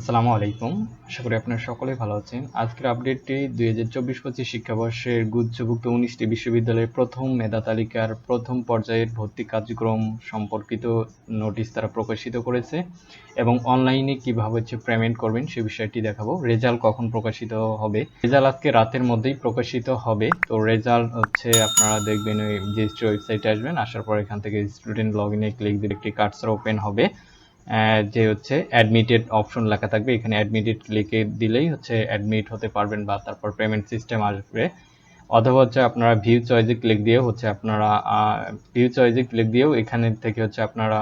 আসসালামু আলাইকুম। আশা করি আপনারা সকলেই ভালো আছেন। আজকের আপডেটটি দুই হাজার চব্বিশ পঁচিশ শিক্ষাবর্ষের গুচ্ছভুক্ত উনিশটি বিশ্ববিদ্যালয়ের প্রথম মেধা তালিকার প্রথম পর্যায়ের ভর্তি কার্যক্রম সম্পর্কিত নোটিশ তারা প্রকাশিত করেছে এবং অনলাইনে কীভাবে হচ্ছে পেমেন্ট করবেন সে বিষয়টি দেখাবো। রেজাল্ট কখন প্রকাশিত হবে? রেজাল্ট আজকে রাতের মধ্যেই প্রকাশিত হবে। তো রেজাল্ট হচ্ছে আপনারা দেখবেন ওই জিএসটি ওয়েবসাইটে আসবেন, আসার পর এখান থেকে স্টুডেন্ট লগ ইনে ক্লিক দিলে একটি কার্ডসার ওপেন হবে। যে হচ্ছে অ্যাডমিটেড অপশন লেখা থাকবে, এখানে অ্যাডমিটেড ক্লিকে দিলেই হচ্ছে অ্যাডমিট হতে পারবেন বা তারপর পেমেন্ট সিস্টেম আসবে। অথবা হচ্ছে আপনারা ভিউ চয়েসে ক্লিক দিয়েও হচ্ছে আপনারা ভিউ চয়েসে ক্লিক দিয়েও এখানে থেকে হচ্ছে আপনারা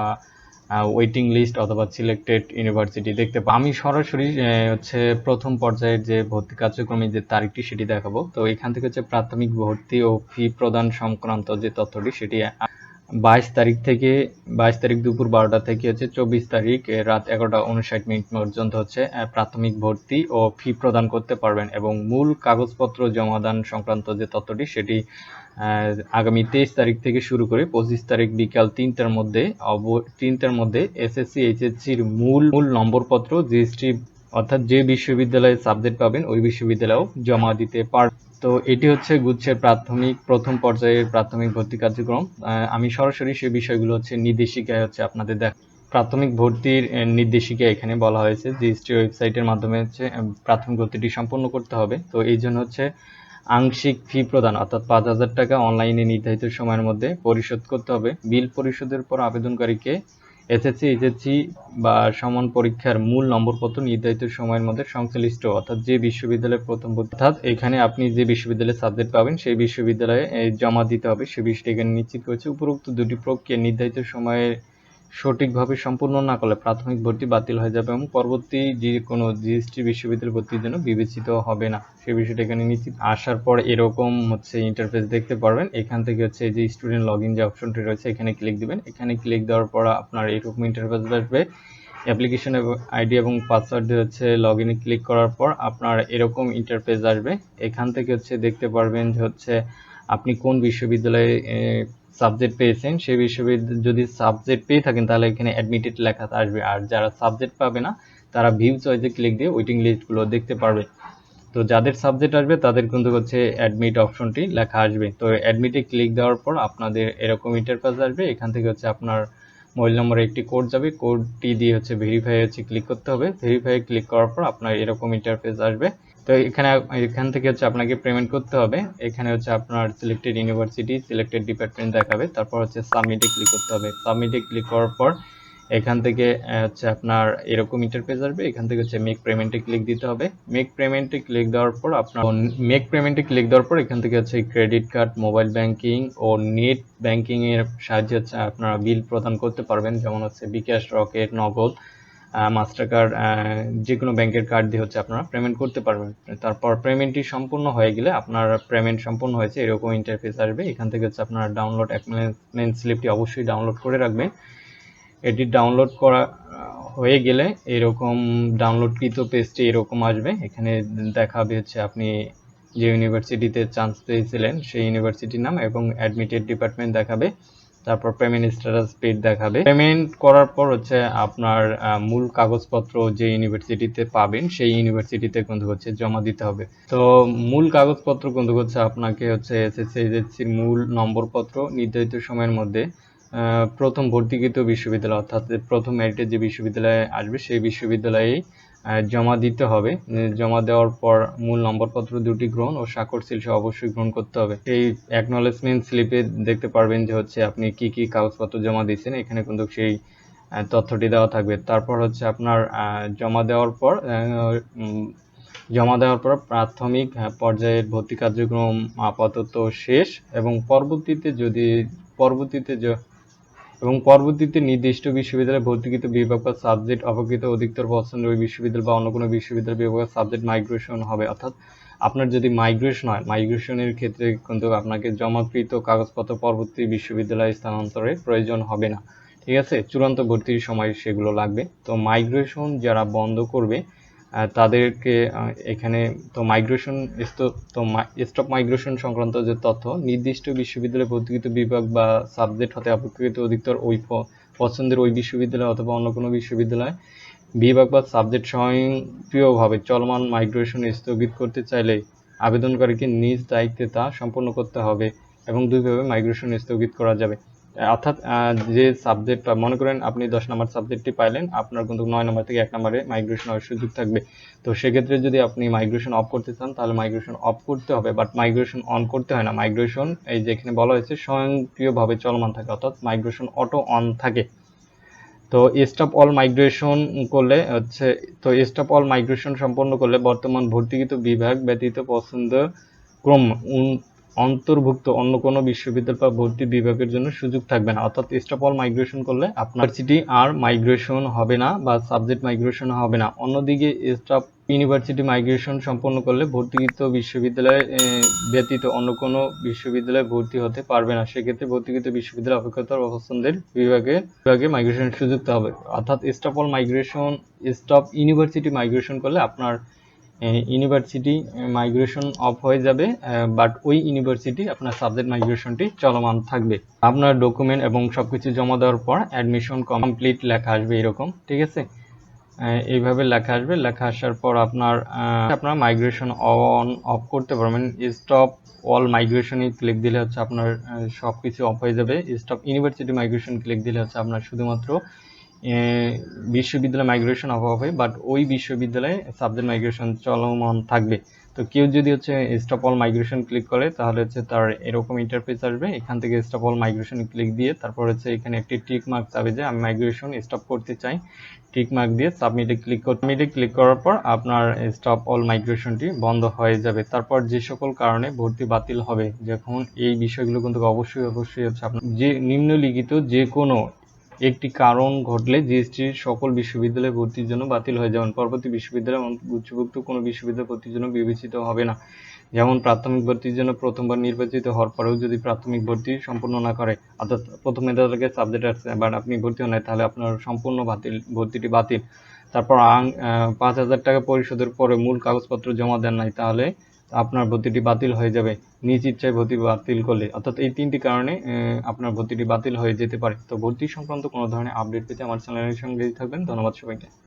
ওয়েটিং লিস্ট অথবা সিলেক্টেড ইউনিভার্সিটি দেখতে পাবেন। আমি সরাসরি হচ্ছে প্রথম পর্যায়ের যে ভর্তি কার্যক্রমের যে তারিখটি সেটি দেখাবো। তো এখান থেকে হচ্ছে প্রাথমিক ভর্তি ও ফি প্রদান সংক্রান্ত যে তথ্যটি সেটি বাইশ তারিখ থেকে, বাইশ তারিখ দুপুর বারোটা থেকে হচ্ছে চব্বিশ তারিখ রাত এগারোটা উনষাট মিনিট পর্যন্ত হচ্ছে প্রাথমিক ভর্তি ও ফি প্রদান করতে পারবেন এবং মূল কাগজপত্র জমাদান সংক্রান্ত যে তথ্যটি সেটি আগামী তেইশ তারিখ থেকে শুরু করে পঁচিশ তারিখ বিকাল তিনটার মধ্যে, অব, তিনটার মধ্যে এসএসসি এইচএসসির মূল মূল নম্বরপত্র জিএসটি অর্থাৎ যে বিশ্ববিদ্যালয়ে সাবজেক্ট পাবেন ওই বিশ্ববিদ্যালয়েও জমা দিতে পারবেন তো এটি হচ্ছে গুচ্ছের প্রাথমিক, প্রথম পর্যায়ের প্রাথমিক ভর্তি কার্যক্রম। আমি সরাসরি সেই বিষয়গুলো হচ্ছে নির্দেশিকায় হচ্ছে আপনাদের দেখ প্রাথমিক ভর্তির নির্দেশিকা এখানে বলা হয়েছে জিএসটি ওয়েবসাইটের মাধ্যমে হচ্ছে প্রাথমিক ভর্তিটি সম্পন্ন করতে হবে। তো এই জন্য হচ্ছে আংশিক ফি প্রদান, অর্থাৎ পাঁচ হাজার টাকা অনলাইনে নির্ধারিত সময়ের মধ্যে পরিশোধ করতে হবে। বিল পরিশোধের পর আবেদনকারীকে এসএসসি, এইচএসসি বা সমান পরীক্ষার মূল নম্বরপত্র নির্ধারিত সময়ের মধ্যে সংশ্লিষ্ট, অর্থাৎ যে বিশ্ববিদ্যালয়ের প্রথম অর্থাৎ এখানে আপনি যে বিশ্ববিদ্যালয়ে সাবজেক্ট পাবেন, সেই বিশ্ববিদ্যালয়ে জমা দিতে হবে। সে বিষয়টি এখানে নিশ্চিত করেছে। উপরোক্ত দুটি প্রক্রিয়া নির্ধারিত সময়ে সঠিকভাবে সম্পূর্ণ না করলে প্রাথমিক ভর্তি বাতিল হয়ে যাবে এবং পরবর্তী যে কোনো জিএসটি বিশ্ববিদ্যালয় ভর্তির জন্য বিবেচিত হবে না। সে বিষয়টা এখানে নিশ্চিত। আসার পর এরকম হচ্ছে ইন্টারফেস দেখতে পারবেন। এখান থেকে হচ্ছে যে স্টুডেন্ট লগ ইন যে অপশনটি রয়েছে, এখানে ক্লিক দিবেন। এখানে ক্লিক দেওয়ার পর আপনার এরকম ইন্টারফেস আসবে। অ্যাপ্লিকেশন আইডি এবং পাসওয়ার্ড দিয়ে হচ্ছে লগ ইনে ক্লিক করার পর আপনার এরকম ইন্টারফেস আসবে। এখান থেকে হচ্ছে দেখতে পারবেন যে হচ্ছে আপনি কোন বিশ্ববিদ্যালয়ে সাবজেক্ট পেয়েছেন সেই বিশ্ববিদ্যালয় যদি সাবজেক্ট পেয়ে থাকেন, তাহলে এখানে অ্যাডমিটেড লেখা আসবে। আর যারা সাবজেক্ট পাবে না, তারা ভিউ চয়েসে ক্লিক দিয়ে ওয়েটিং লিস্টগুলো দেখতে পারবে। তো যাদের সাবজেক্ট আসবে, তাদের কিন্তু হচ্ছে অ্যাডমিট অপশনটি লেখা আসবে। তো অ্যাডমিটে ক্লিক দেওয়ার পর আপনাদের এরকম ইন্টারফেস আসবে। এখান থেকে হচ্ছে আপনার মোবাইল নম্বরে একটি কোড যাবে। কোডটি দিয়ে হচ্ছে ভেরিফাই হচ্ছে ক্লিক করতে হবে। ভেরিফাই ক্লিক করার পর আপনার এরকম ইন্টারফেস আসবে। তো এখানে এখান থেকে হচ্ছে আপনাকে পেমেন্ট করতে হবে। এখানে হচ্ছে আপনার সিলেক্টেড ইউনিভার্সিটি সিলেক্টেড ডিপার্টমেন্ট দেখাবে। তারপর হচ্ছে সাবমিটে ক্লিক করতে হবে। সাবমিটে ক্লিক করার পর এখান থেকে হচ্ছে আপনার এরকম ইন্টারফেস আসবে। এখান থেকে হচ্ছে মেক পেমেন্টে ক্লিক দিতে হবে। মেক পেমেন্টে ক্লিক দেওয়ার পর আপনার মেক পেমেন্টে ক্লিক দেওয়ার পর এখান থেকে হচ্ছে ক্রেডিট কার্ড মোবাইল ব্যাংকিং ও নেট ব্যাংকিং এর সাহায্যে হচ্ছে আপনারা বিল প্রদান করতে পারবেন। যেমন হচ্ছে bKash rocket Nagad. Mastercard যে কোনো ব্যাংকের কার্ড দিয়ে হচ্ছে আপনারা পেমেন্ট করতে পারবেন। তারপর পেমেন্টটি সম্পূর্ণ হয়ে গেলে আপনার পেমেন্ট সম্পূর্ণ হয়েছে, এরকম ইন্টারফেস আসবে। এখান থেকে হচ্ছে আপনারা ডাউনলোড অ্যাকনোলেজমেন্ট স্লিপটি অবশ্যই ডাউনলোড করে রাখবেন। এটি ডাউনলোড করা, হয়ে গেলে এরকম ডাউনলোডকৃত পেজটি এরকম আসবে। এখানে দেখাবে হচ্ছে আপনি যে ইউনিভার্সিটিতে চান্স পেয়েছিলেন, সেই ইউনিভার্সিটির নাম এবং অ্যাডমিটেড ডিপার্টমেন্ট দেখাবে। তারপর পেমেন্ট স্ট্যাটাস পেড দেখাবে। পেমেন্ট করার পর হচ্ছে আপনার মূল কাগজপত্র যে ইউনিভার্সিটিতে পাবেন সেই ইউনিভার্সিটিতে কিন্তু হচ্ছে জমা দিতে হবে। তো মূল কাগজপত্র কিন্তু হচ্ছে আপনাকে হচ্ছে এসএসসি মূল নম্বরপত্র নির্ধারিত সময়ের মধ্যে প্রথম ভর্তিকৃত বিশ্ববিদ্যালয় অর্থাৎ প্রথম মেরিটের যে বিশ্ববিদ্যালয়ে আসবে সেই বিশ্ববিদ্যালয়ে আহ, জমা দিতে হবে। জমা দেওয়ার পর মূল নম্বরপত্র দুটি গ্রহণ ও স্বাক্ষর সিল সহ অবশ্যই গ্রহণ করতে হবে। এই অ্যাকনোলেজমেন্ট স্লিপে দেখতে পারবেন যে হচ্ছে আপনি কি কি কাগজপত্র জমা দিয়েছেন, এখানে কিন্তু সেই তথ্যটি দেওয়া থাকবে। তারপর হচ্ছে আপনার জমা দেওয়ার পর জমা দেওয়ার পর প্রাথমিক পর্যায়ের ভর্তি কার্যক্রম আপাতত শেষ এবং পরবর্তীতে যদি, পরবর্তীতে এবং পরবর্তীতে নির্দিষ্ট বিশ্ববিদ্যালয়ে ভর্তিকৃত বিভাগ বা সাবজেক্ট অপকৃত অধিকতর পছন্দের ওই বিশ্ববিদ্যালয় বা অন্য কোনো বিশ্ববিদ্যালয় বিভাগের সাবজেক্ট মাইগ্রেশন হবে। অর্থাৎ আপনার যদি মাইগ্রেশন হয় মাইগ্রেশনের ক্ষেত্রে কিন্তু আপনাকে জমাকৃত কাগজপত্র পরবর্তী বিশ্ববিদ্যালয়ে স্থানান্তরের প্রয়োজন হবে না। ঠিক আছে? চূড়ান্ত ভর্তির সময় সেগুলো লাগবে। তো মাইগ্রেশন যারা বন্ধ করবে তাদেরকে এখানে তো মাইগ্রেশন তো স্টপ মাইগ্রেশন সংক্রান্ত যে তথ্য, নির্দিষ্ট বিশ্ববিদ্যালয়ে ভর্তিকৃত বিভাগ বা সাবজেক্ট হতে অপেক্ষাকৃত অধিকতর ওই পছন্দের ওই বিশ্ববিদ্যালয় অথবা অন্য কোনো বিশ্ববিদ্যালয় বিভাগ বা সাবজেক্ট স্বয়ংক্রিয়ভাবে চলমান মাইগ্রেশন স্থগিত করতে চাইলে আবেদনকারীকে নিজ দায়িত্বে তা সম্পন্ন করতে হবে এবং দুইভাবে মাইগ্রেশন স্থগিত করা যাবে। অর্থাৎ যে সাবজেক্ট মনে করেন আপনি দশ নম্বর সাবজেক্টটি পাইলেন, আপনার কিন্তু নয় নম্বর থেকে এক নম্বরে মাইগ্রেশন হওয়ার সুযোগ থাকবে। তো সেক্ষেত্রে যদি আপনি মাইগ্রেশন অফ করতে চান, তাহলে মাইগ্রেশন অফ করতে হবে বাট মাইগ্রেশন অন করতে হয় না। মাইগ্রেশন এই যে এখানে বলা হয়েছে, স্বয়ংক্রিয়ভাবে চলমান থাকে, অর্থাৎ মাইগ্রেশন অটো অন থাকে। তো স্টপ অল মাইগ্রেশন করলে হচ্ছে, তো স্টপ অল মাইগ্রেশন সম্পন্ন করলে বর্তমান ভর্তিকৃত বিভাগ ব্যতীত পছন্দ ক্রম অন্তর্ভুক্ত অন্য কোনো বিশ্ববিদ্যালয় বা ভর্তি বিভাগের জন্য সুযোগ থাকবে না। অর্থাৎ স্টপ অল মাইগ্রেশন করলে আপনার ইউনিভার্সিটি আর মাইগ্রেশন হবে না বা সাবজেক্ট মাইগ্রেশন হবে না। অন্যদিকে স্টপ ইউনিভার্সিটি মাইগ্রেশন সম্পন্ন করলে ভর্তিকৃত বিশ্ববিদ্যালয় ব্যতীত অন্য কোনো বিশ্ববিদ্যালয়ে ভর্তি হতে পারবে না। সেক্ষেত্রে ভর্তিকৃত বিশ্ববিদ্যালয় অপেক্ষাতার বা পছন্দের বিভাগে বিভাগে মাইগ্রেশন সুযোগ হবে। অর্থাৎ stop all migration stop university migration করলে আপনার ইউনিভার্সিটি মাইগ্রেশন অফ হয়ে যাবে বাট ওই ইউনিভার্সিটি আপনার সাবজেক্ট মাইগ্রেশনটি চলমান থাকবে। আপনার ডকুমেন্ট এবং সবকিছু জমা দেওয়ার পর অ্যাডমিশন কমপ্লিট লেখা আসবে এরকম ঠিক আছে? এইভাবে লেখা আসবে লেখা আসার পর আপনার আপনার মাইগ্রেশন অন অফ করতে পারবেন। স্টপ অল মাইগ্রেশনে ক্লিক দিলে হচ্ছে আপনার আহ, সবকিছু অফ হয়ে যাবে। স্টপ ইউনিভার্সিটি মাইগ্রেশন ক্লিক দিলে হচ্ছে আপনার শুধুমাত্র বিশ্ববিদ্যালয় মাইগ্রেশন অফ হবে বাট ওই বিশ্ববিদ্যালয়ে সাবজেক্ট মাইগ্রেশন চলমান থাকবে। তো কেউ যদি হচ্ছে স্টপ অল মাইগ্রেশন ক্লিক করে, তাহলে হচ্ছে তার এরকম ইন্টারফেস আসবে। এখান থেকে স্টপ অল মাইগ্রেশন ক্লিক দিয়ে তারপর হচ্ছে এখানে একটি টিক মার্ক চাবে যে আমি মাইগ্রেশন স্টপ করতে চাই। টিক মার্ক দিয়ে সাবমিটে ক্লিক সাবমিটে ক্লিক করার পর আপনার স্টপ অল মাইগ্রেশনটি বন্ধ হয়ে যাবে। তারপর যে সকল কারণে ভর্তি বাতিল হবে, যখন এই বিষয়গুলো কিন্তু অবশ্যই অবশ্যই হচ্ছে আপনার যে নিম্নলিখিত যে কোনো একটি কারণ ঘটলে জিএসটির সকল বিশ্ববিদ্যালয়ে ভর্তির জন্য বাতিল হয়ে যাবেন পরবর্তী বিশ্ববিদ্যালয় উচ্চভুক্ত কোনো বিশ্ববিদ্যালয় ভর্তির জন্য বিবেচিত হবে না। যেমন প্রাথমিক ভর্তির জন্য প্রথমবার নির্বাচিত হওয়ার পরেও যদি প্রাথমিক ভর্তি সম্পূর্ণ না করে, অর্থাৎ প্রথম মেধাটাকে সাবজেক্ট আসছে বাট আপনি ভর্তি হন তাহলে আপনার সম্পূর্ণ বাতিল, ভর্তিটি বাতিল। তারপর পাঁচ হাজার টাকা পরিশোধের পরে মূল কাগজপত্র জমা দেন নাই, তাহলে আপনার ভর্তিটি বাতিল হয়ে যাবে। নিজ ইচ্ছায় ভর্তি বাতিল করলে। অর্থাৎ এই তিনটি কারণে আপনার ভর্তিটি বাতিল হয়ে যেতে পারে। তো ভর্তি সংক্রান্ত কোনো ধরনের আপডেট পেতে আমার চ্যানেলের সঙ্গেই থাকবেন। ধন্যবাদ সবাইকে।